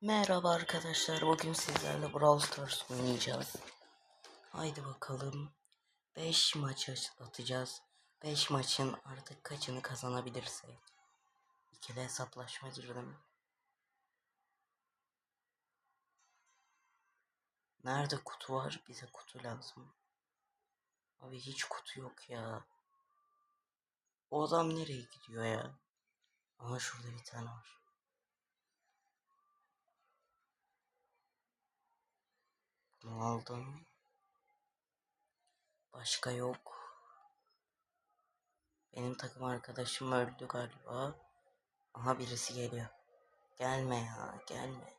Merhaba arkadaşlar. Bugün sizlerle Brawl Stars oynayacağız. Haydi bakalım. 5 maç atacağız. 5 maçın artık kaçını kazanabilirsek. İkili hesaplaşma girdim. Nerede kutu var? Bize kutu lazım. Abi hiç kutu yok ya. O adam nereye gidiyor ya? Ama şurada bir tane var. Bunu aldım. Başka yok. Benim takım arkadaşım öldü galiba. Aha birisi geliyor. Gelme ya, gelme.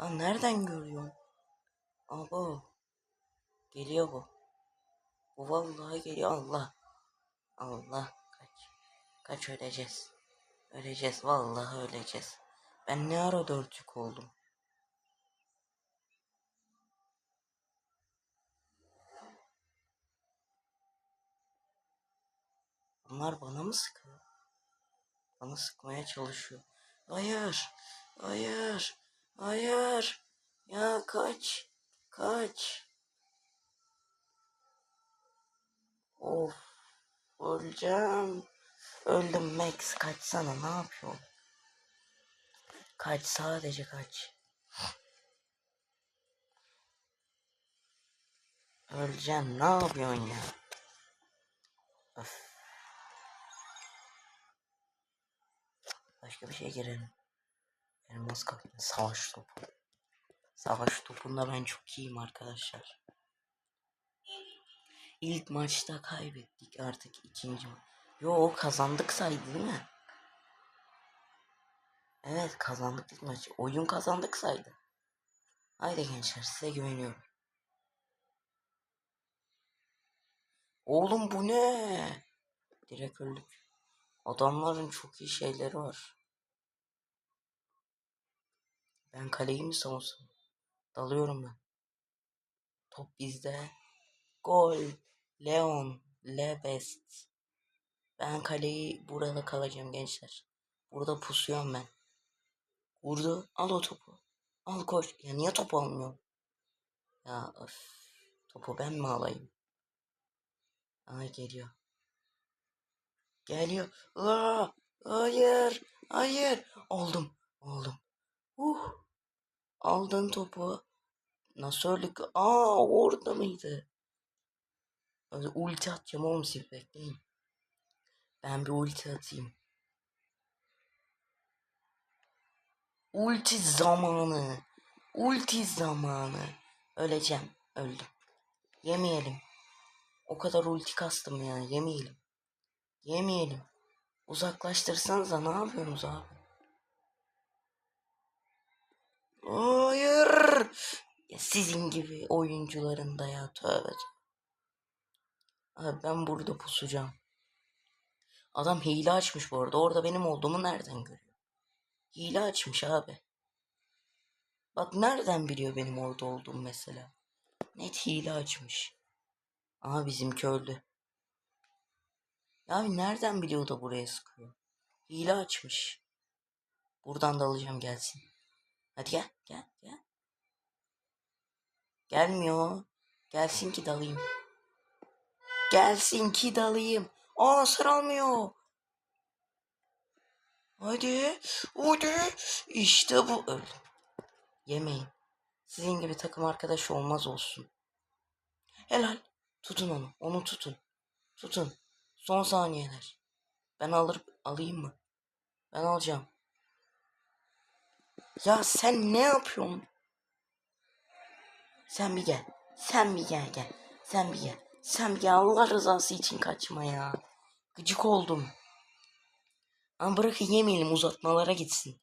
Lan nereden görüyorsun? Abo. Geliyor bu. Bu vallahi geliyor Allah. Allah kaç. Kaç öleceğiz. Öleceğiz vallahi öleceğiz. Ben ne ara dörtlük oldum. Bunlar bana mı sıkıyor? Bana sıkmaya çalışıyor. Hayır. Hayır. Hayır. Ya kaç. Kaç. Of. Öleceğim. Öldüm Max. Kaçsana ne yapıyorsun? Kaç sadece kaç. Öleceğim ne yapıyorsun ya? Öf. Başka bir şey girelim. Elmas kapı. Savaş topu. Savaş topunda ben çok iyiyim arkadaşlar. İlk maçta kaybettik artık ikinci ma- Yo kazandık saydı değil mi? Evet kazandık ilk maçı. Oyun kazandık saydı. Haydi gençler size güveniyorum. Oğlum bu ne? Direkt öldük. Adamların çok iyi şeyleri var. Ben kaleyi mi savunsam? Dalıyorum ben. Top bizde. Gol. Leon. Lebest. Ben kaleyi burada kalacağım gençler. Burada pusuyorum ben. Vurdu. Al o topu. Al koş. Ya niye topu almıyor? Ya öf. Topu ben mi alayım? Ay geliyor. Geliyor. Aa, hayır. Hayır. Oldum. Oldum. Uh. Aldın topu. Nasıl öldük? Aa orada mıydı? Ulti atacağım oğlum siz bekleyin. Ben bir ulti atayım. Ulti zamanı. Ulti zamanı. Öleceğim. Öldüm. Yemeyelim. O kadar ulti kastım ya. Yemeyelim. Yemeyelim. Uzaklaştırsanıza ne yapıyorsunuz abi? Hayır. Ya sizin gibi oyuncuların da ya tövbe. Abi ben burada pusacağım. Adam hile açmış bu arada. Orada benim olduğumu nereden görüyor? Hile açmış abi. Bak nereden biliyor benim orada olduğumu mesela. Net hile açmış. Aha bizimki öldü. Ya nereden biliyor da buraya sıkıyor? Hile açmış. Buradan da alacağım gelsin. Hadi gel gel gel. Gelmiyor. Gelsin ki dalayım. Gelsin ki dalayım. Aa sarılmıyor. Hadi. Hadi. İşte bu. Öldüm. Yemeyin. Sizin gibi takım arkadaşı olmaz olsun. Helal. Tutun onu. Onu tutun. Tutun. Son saniyeler. Ben alır alayım mı? Ben alacağım. Ya sen ne yapıyorsun? Sen bir gel. Sen bir gel gel. Sen bir gel. Sen gel. Allah rızası için kaçma ya. Gıcık oldum. Ama bırakın yemeyelim uzatmalara gitsin.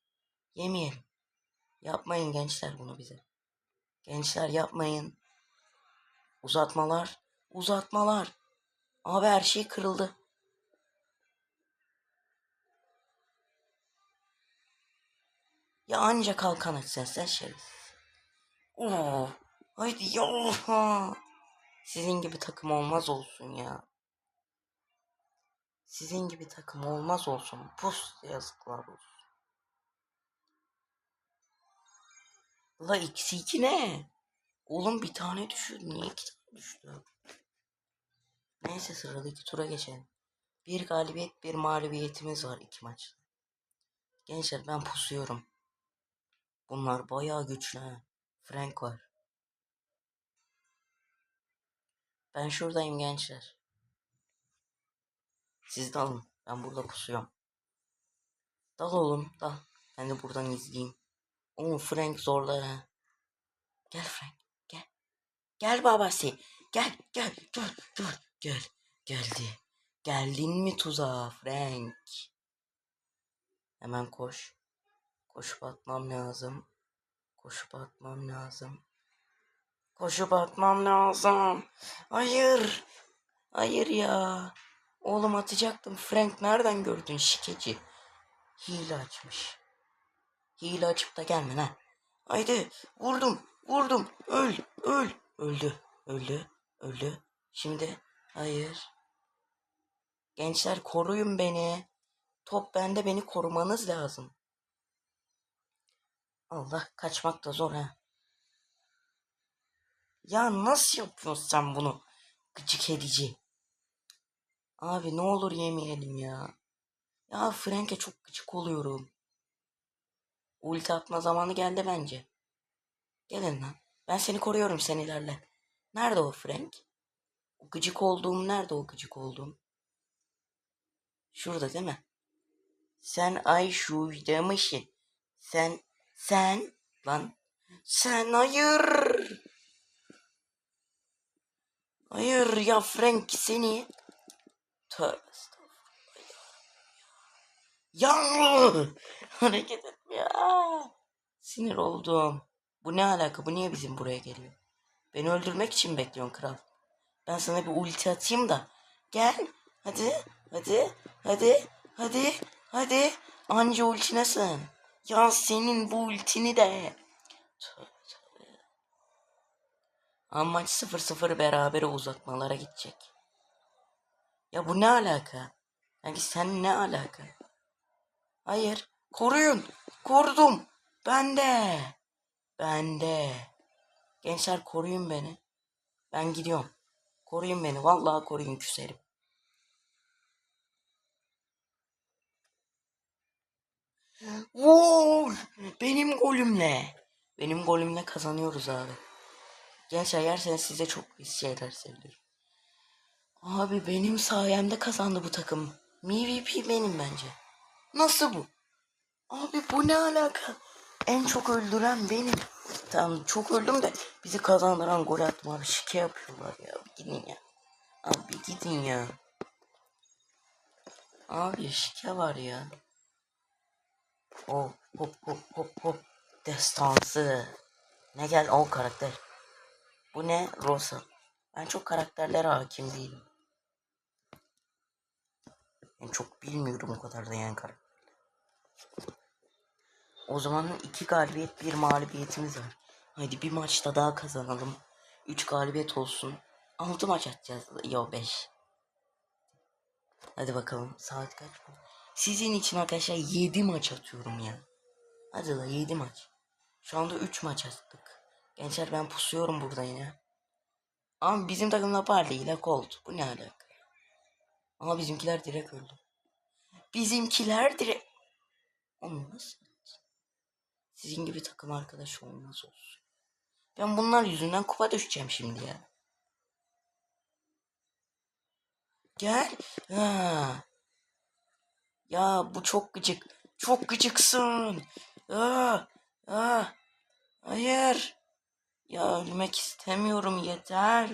Yemeyelim. Yapmayın gençler bunu bize. Gençler yapmayın. Uzatmalar. Uzatmalar. Abi her şey kırıldı. Ya anca kalkan açsan sen şerif. Oo. Haydi ya. Sizin gibi takım olmaz olsun ya. Sizin gibi takım olmaz olsun. Pus yazıklar olsun. La eksi iki ne? Oğlum bir tane düşürdü. Niye iki tane düştü? Neyse sıradaki tura geçelim. Bir galibiyet bir mağlubiyetimiz var iki maçta. Gençler ben pusuyorum. Bunlar bayağı güçlü. Frank var. Ben şuradayım gençler. Siz dalın. Ben burada pusuyorum. Dal oğlum dal. Ben de buradan izleyeyim. Oo Frank zorlar ha. Gel Frank gel. Gel babası. Gel gel dur dur gel. Geldi. Geldin mi tuzağa Frank? Hemen koş. Koşup atmam lazım. Koşup atmam lazım. Koşup atmam lazım. Hayır. Hayır ya. Oğlum atacaktım. Frank nereden gördün şikeci? Hile açmış. Hile açıp da gelme lan. Haydi vurdum vurdum öl öl. Öldü öldü öldü. Şimdi hayır. Gençler koruyun beni. Top bende beni korumanız lazım. Allah kaçmak da zor ha. Ya nasıl yapıyorsun sen bunu? Gıcık edici. Abi ne olur yemeyelim ya. Ya Frank'e çok gıcık oluyorum. Ulti atma zamanı geldi bence. Gelin lan. Ben seni koruyorum sen ilerle. Nerede o Frank? O gıcık olduğum nerede o gıcık olduğum? Şurada değil mi? Sen ay şurada mısın? Sen sen lan sen hayır. Hayır ya Frank seni. Tövbe ya. Hareket etme ya. Sinir oldum. Bu ne alaka? Bu niye bizim buraya geliyor? Beni öldürmek için bekliyorsun kral. Ben sana bir ulti atayım da. Gel. Hadi. Hadi. Hadi. Hadi. Hadi. Anca ultinesin. Ya senin bu ultini de. Tövbe. Ama maç 0-0 berabere uzatmalara gidecek. Ya bu ne alaka? Yani sen ne alaka? Hayır. Koruyun. Korudum. Ben de. Ben de. Gençler koruyun beni. Ben gidiyorum. Koruyun beni. Vallahi koruyun küserim. Vur! Benim golümle. Benim golümle kazanıyoruz abi. Gençler yerseniz size çok pis şeyler seviyorum. Abi benim sayemde kazandı bu takım. MVP benim bence. Nasıl bu? Abi bu ne alaka? En çok öldüren benim. Tamam çok öldüm de bizi kazandıran gol atma şike yapıyorlar ya. Gidin ya. Abi gidin ya. Abi şike var ya. Hop hop hop hop hop. Destansı. Ne gel o karakter. Bu ne? Rosa. Ben çok karakterlere hakim değilim. Ben çok bilmiyorum o kadar da yani karakter. O zaman iki galibiyet bir mağlubiyetimiz var. Hadi bir maçta daha kazanalım. Üç galibiyet olsun. Altı maç atacağız. Yo beş. Hadi bakalım saat kaç bu? Sizin için arkadaşlar yedi maç atıyorum ya. Hadi la yedi maç. Şu anda üç maç attık. Gençler ben pusuyorum burada yine. Ama bizim takımda Barley ile Colt. Bu ne alaka? Ama bizimkiler direkt öldü. Bizimkiler direkt... Oğlum nasıl? Sizin gibi takım arkadaş olmaz olsun. Ben bunlar yüzünden kupa düşeceğim şimdi ya. Gel. Ha. Ya bu çok gıcık. Çok gıcıksın. Aa, aa. Hayır. Ya ölmek istemiyorum yeter.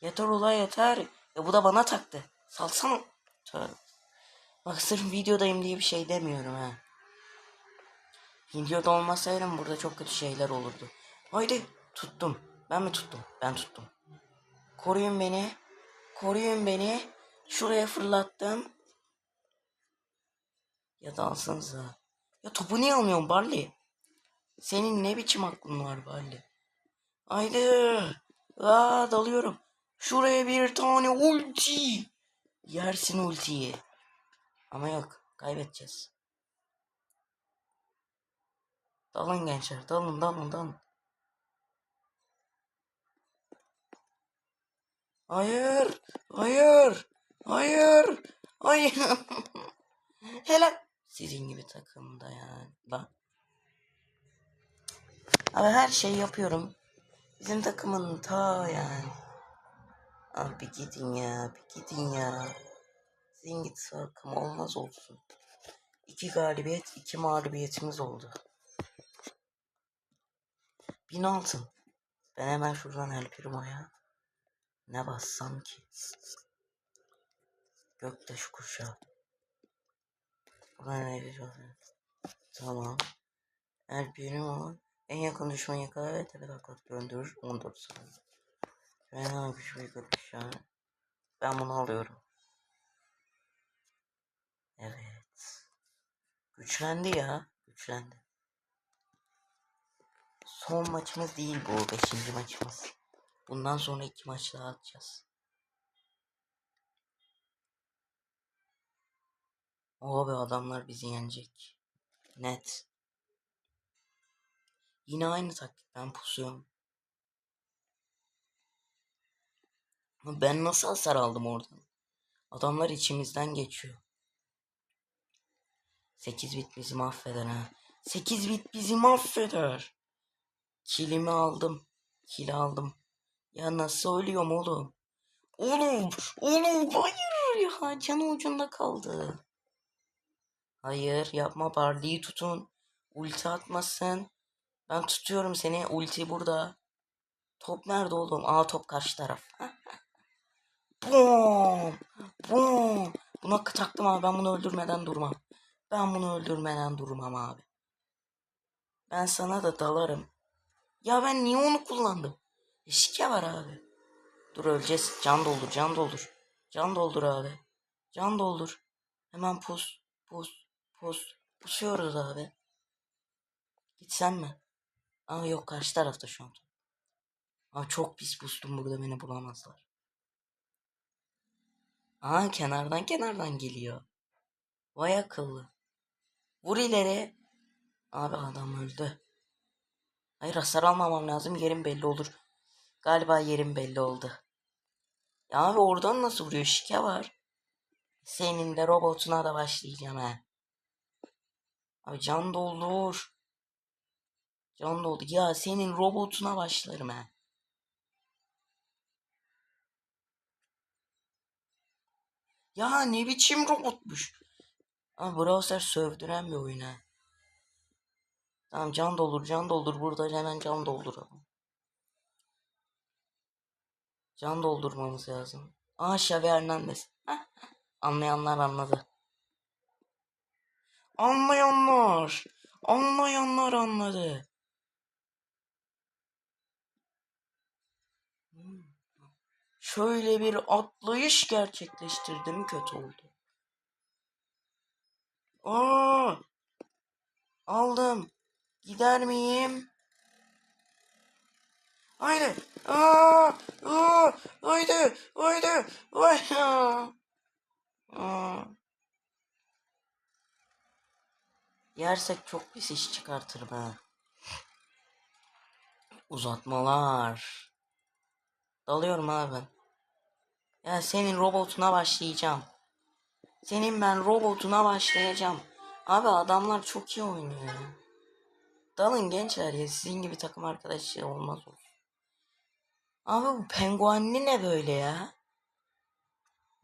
Yeter ula yeter. Ya bu da bana taktı. Salsana. Tövbe. Bak sırf videodayım diye bir şey demiyorum ha. Videoda olmasaydım burada çok kötü şeyler olurdu. Haydi tuttum. Ben mi tuttum? Ben tuttum. Koruyun beni. Koruyun beni. Şuraya fırlattım. Ya da alsanıza. Ya topu niye almıyorsun Barley? Senin ne biçim aklın var Barley? Haydi. Aa dalıyorum. Şuraya bir tane ulti. Yersin ultiyi. Ama yok. Kaybedeceğiz. Dalın gençler. Dalın dalın dalın. Hayır. Hayır. Hayır. Hayır. Helal. Sizin gibi takımda yani. Bak. Abi her şeyi yapıyorum. Bizim takımın ta yani. Abi gidin ya. Bir gidin ya. Sizin git olmaz olsun. İki galibiyet, iki mağlubiyetimiz oldu. Bin altın. Ben hemen şuradan El Primo'ya ne bassam ki? Göktaş kuşağı. Buradan ne bir Tamam. El Primo en yakın düşman yakalar ve tepe taklak döndürür 14 saniye. Fena güç ve kuşağı. Ben bunu alıyorum. Evet. Güçlendi ya. Güçlendi. Son maçımız değil bu. Beşinci maçımız. Bundan sonra iki maç daha atacağız. Abi adamlar bizi yenecek. Net. Yine aynı taktik. Ben pusuyorum. Ben nasıl hasar aldım oradan? Adamlar içimizden geçiyor. 8 bit bizi mahveder ha. 8 bit bizi mahveder. Kilimi aldım. Kili aldım. Ya nasıl ölüyorum oğlum? Oğlum, oğlum hayır ya canı ucunda kaldı. Hayır yapma Barley'i tutun. Ulti atmasın. Ben tutuyorum seni. Ulti burada. Top nerede oğlum? Aa top karşı taraf. Bom! Bom! Buna taktım abi. Ben bunu öldürmeden durmam. Ben bunu öldürmeden durmam abi. Ben sana da dalarım. Ya ben niye onu kullandım? Şike var abi. Dur öleceğiz. Can doldur, can doldur. Can doldur abi. Can doldur. Hemen pus, pus, pus. Pusuyoruz abi. Gitsen mi? Aa yok karşı tarafta şu an. Aa çok pis pustum burada beni bulamazlar. Aa kenardan kenardan geliyor. Vay akıllı. Vur ileri. Abi adam öldü. Hayır hasar almamam lazım. Yerim belli olur. Galiba yerim belli oldu. Ya abi oradan nasıl vuruyor? Şike var. Senin de robotuna da başlayacağım ha. Abi can doldur. Can doldu. Ya senin robotuna başlarım ha. Ya ne biçim robotmuş. Ama Browser sövdüren bir oyun ha. Tamam can doldur can doldur burada hemen can dolduralım. Can doldurmamız lazım. Aa Xavi Hernandez. Anlayanlar anladı. Anlayanlar. Anlayanlar anladı. Şöyle bir atlayış gerçekleştirdim kötü oldu. Aa! Aldım. Gider miyim? Haydi. Aa! Aa! Haydi. Haydi. Haydi. Aa. Yersek çok pis iş çıkartır be. Uzatmalar. Dalıyorum abi ben. Ya senin robotuna başlayacağım. Senin ben robotuna başlayacağım. Abi adamlar çok iyi oynuyor. Dalın gençler ya sizin gibi takım arkadaşı olmaz olsun. Abi bu penguenli ne böyle ya?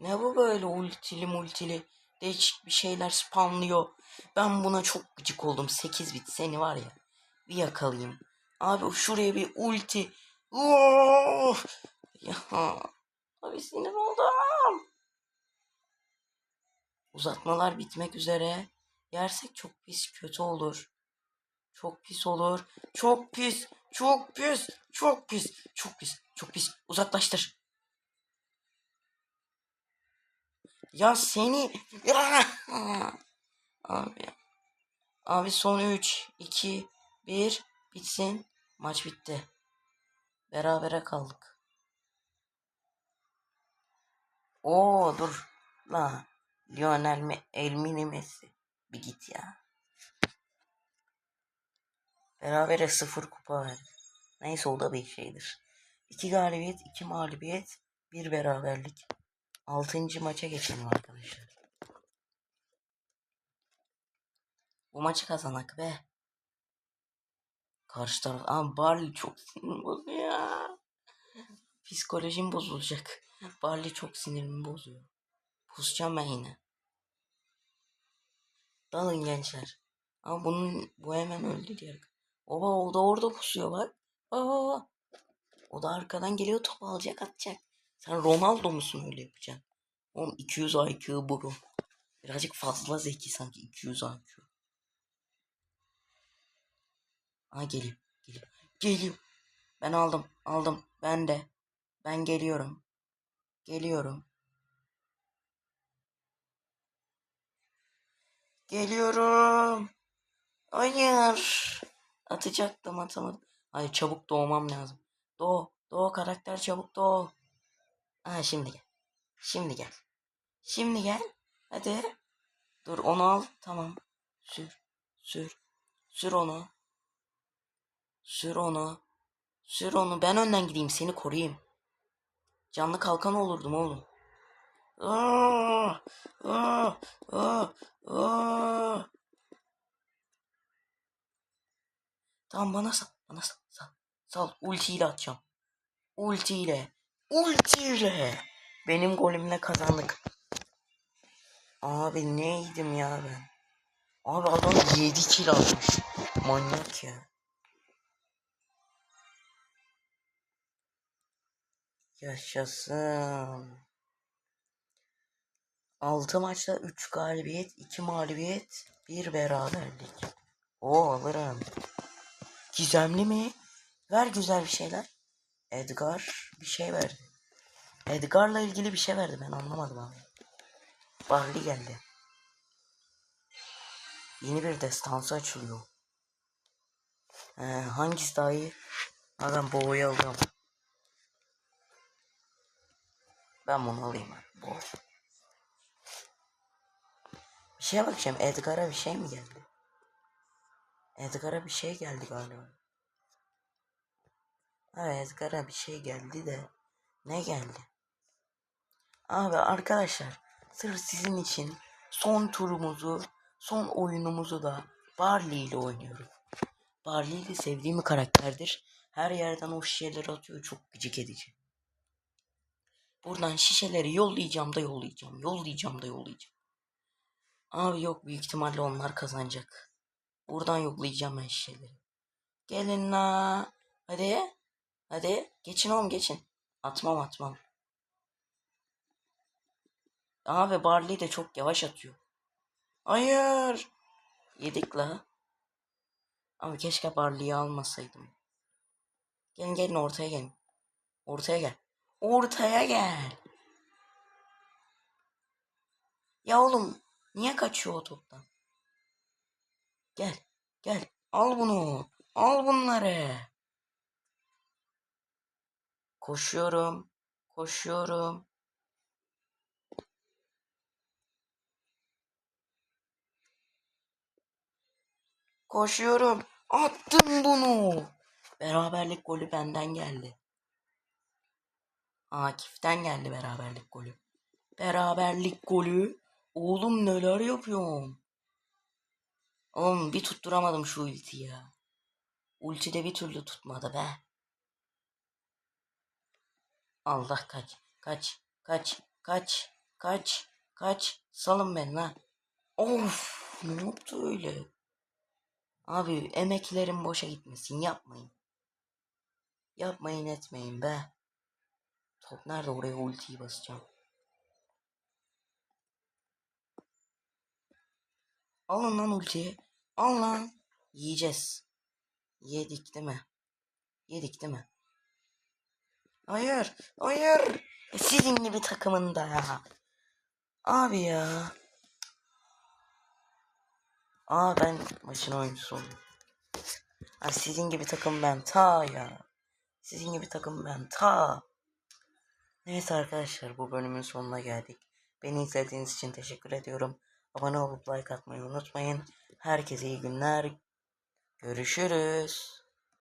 Ne bu böyle ultili multili değişik bir şeyler spamlıyor. Ben buna çok gıcık oldum. 8 bit seni var ya. Bir yakalayayım. Abi şuraya bir ulti. Ya. Abi sinir oldum. Uzatmalar bitmek üzere. Yersek çok pis kötü olur. Çok pis olur. Çok pis. Çok pis. Çok pis. Çok pis. Çok pis. Uzaklaştır. Ya seni. Abi. Abi son 3, 2, 1 bitsin. Maç bitti. Berabere kaldık. Oo dur. La. Lionel Me Elmini Messi. Bir git ya. Berabere sıfır kupa var. Neyse o da bir şeydir. İki galibiyet, iki mağlubiyet, bir beraberlik. Altıncı maça geçelim arkadaşlar. Bu maçı kazanak be. Karşı taraf... Ama Barley çok sinirimi bozuyor. Psikolojim bozulacak. Barley çok sinirimi bozuyor. Pusacağım ben yine. Dalın gençler. Ama bunun bu hemen öldü diğer. Oba o da orada pusuyor bak. Aa. O da arkadan geliyor top alacak atacak. Sen Ronaldo musun öyle yapacaksın? Oğlum 200 IQ bu. Birazcık fazla zeki sanki 200 IQ. Ha geliyor. Geliyor. Geliyor. Ben aldım. Aldım. Ben de. Ben geliyorum. Geliyorum. Geliyorum. Hayır. Atacaktım atamadım. Hayır çabuk doğmam lazım. Doğ. Doğ karakter çabuk doğ. Ha şimdi gel. Şimdi gel. Şimdi gel. Hadi. Dur onu al. Tamam. Sür. Sür. Sür onu. Sür onu. Sür onu. Ben önden gideyim. Seni koruyayım. Canlı kalkan olurdum oğlum. Tamam bana sal. Bana sal. Sal. Sal. Ultiyle atacağım. Ultiyle. Ultiyle. Benim golümle kazandık. Abi neydim ya ben? Abi adam 7 kill almış. Manyak ya. Yaşasın. 6 maçta 3 galibiyet, 2 mağlubiyet, 1 beraberlik. O alırım. Gizemli mi? Ver güzel bir şeyler. Edgar bir şey verdi. Edgar'la ilgili bir şey verdi ben anlamadım abi. Barley geldi. Yeni bir destansı açılıyor. Ee, hangisi daha iyi? Ha ben Bo'yu alıyorum. Ben bunu alayım. Bo. Bir şeye bakacağım. Edgar'a bir şey mi geldi? Edgar'a bir şey geldi galiba. Evet Edgar'a bir şey geldi de. Ne geldi? Abi arkadaşlar sırf sizin için son turumuzu, son oyunumuzu da Barley ile oynuyorum. Barley de sevdiğim bir karakterdir. Her yerden o şişeleri atıyor çok gıcık edici. Buradan şişeleri yollayacağım da yollayacağım. Yollayacağım da yollayacağım. Abi yok büyük ihtimalle onlar kazanacak. Buradan yollayacağım ben şişeleri. Gelin la. Hadi. Hadi. Geçin oğlum geçin. Atmam atmam. Abi Barley de çok yavaş atıyor. Hayır. Yedik la. Abi keşke Barley'i almasaydım. Gelin gelin ortaya gelin. Ortaya gel. Ortaya gel. Ya oğlum niye kaçıyor o? Gel. Gel. Al bunu. Al bunları. Koşuyorum. Koşuyorum. Koşuyorum. Attım bunu. Beraberlik golü benden geldi. Akif'ten geldi beraberlik golü. Beraberlik golü. Oğlum neler yapıyorum? Oğlum bir tutturamadım şu ultiyi ya. Ulti de bir türlü tutmadı be. Allah kaç. Kaç. Kaç. Kaç. Kaç. Kaç. Salın beni lan. Of. Ne yaptı öyle? Abi emeklerim boşa gitmesin. Yapmayın. Yapmayın etmeyin be. Top nerede oraya ultiyi basacağım. Alın lan ultiyi. Al lan. Yiyeceğiz. Yedik değil mi? Yedik değil mi? Hayır. Hayır. E, Sizin gibi takımında ya. Abi ya. Aa ben maçın oyuncusu sizin gibi takım ben ta ya. Sizin gibi takım ben ta. Neyse arkadaşlar bu bölümün sonuna geldik. Beni izlediğiniz için teşekkür ediyorum. Abone olup like atmayı unutmayın. Herkese iyi günler. Görüşürüz.